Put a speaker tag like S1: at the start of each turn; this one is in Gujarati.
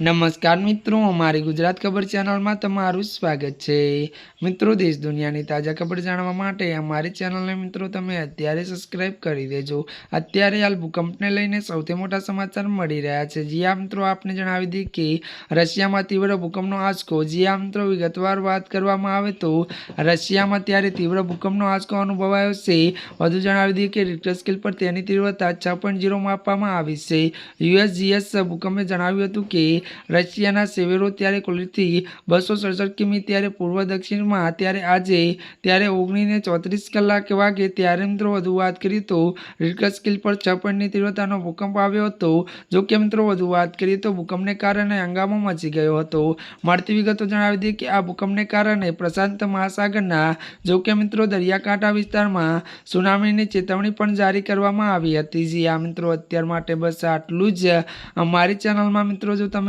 S1: નમસ્કાર મિત્રો, અમારી ગુજરાત ખબર ચેનલમાં તમારું સ્વાગત છે. મિત્રો, દેશ દુનિયાની તાજા ખબર જાણવા માટે અમારી ચેનલને મિત્રો તમે અત્યારે સબસ્ક્રાઇબ કરી દેજો. અત્યારે હાલ ભૂકંપને લઈને સૌથી મોટા સમાચાર મળી રહ્યા છે. જી મિત્રો, આપને જણાવી દઈએ કે રશિયામાં તીવ્ર ભૂકંપનો આંચકો. જી મિત્રો, વિગતવાર વાત કરવામાં આવે તો રશિયામાં ત્યારે તીવ્ર ભૂકંપનો આંચકો અનુભવાયો છે. વધુ જણાવી દઈએ કે રિક્ટર સ્કેલ પર તેની તીવ્રતા છ પોઈન્ટ ઝીરો માપવામાં આવી છે. યુએસજીએસ ભૂકંપે જણાવ્યું હતું કે રશિયાના સેવેરો ત્યારે કુલથી બસો સડસઠ કિમી ત્યારે પૂર્વ દક્ષિણમાં ત્યારે આજે ત્યારે ઓગણીને ચોત્રીસ કલાક વાગે ત્યારે મિત્રો વધુ વાત કરીએ તો રિક્ટર સ્કેલ પર છ પોઈન્ટની તીવ્રતાનો ભૂકંપ આવ્યો હતો. જો કે મિત્રો વધુ વાત કરીએ તો ભૂકંપને કારણે હંગામો મચી ગયો હતો. મળતી વિગતો જણાવી દઈએ કે આ ભૂકંપને કારણે પ્રશાંત મહાસાગરના જો કે મિત્રો દરિયાકાંઠા વિસ્તારમાં સુનામીની ચેતવણી પણ જારી કરવામાં આવી હતી. જી આ મિત્રો, અત્યાર માટે બસ આટલું જ. અમારી ચેનલમાં મિત્રો જો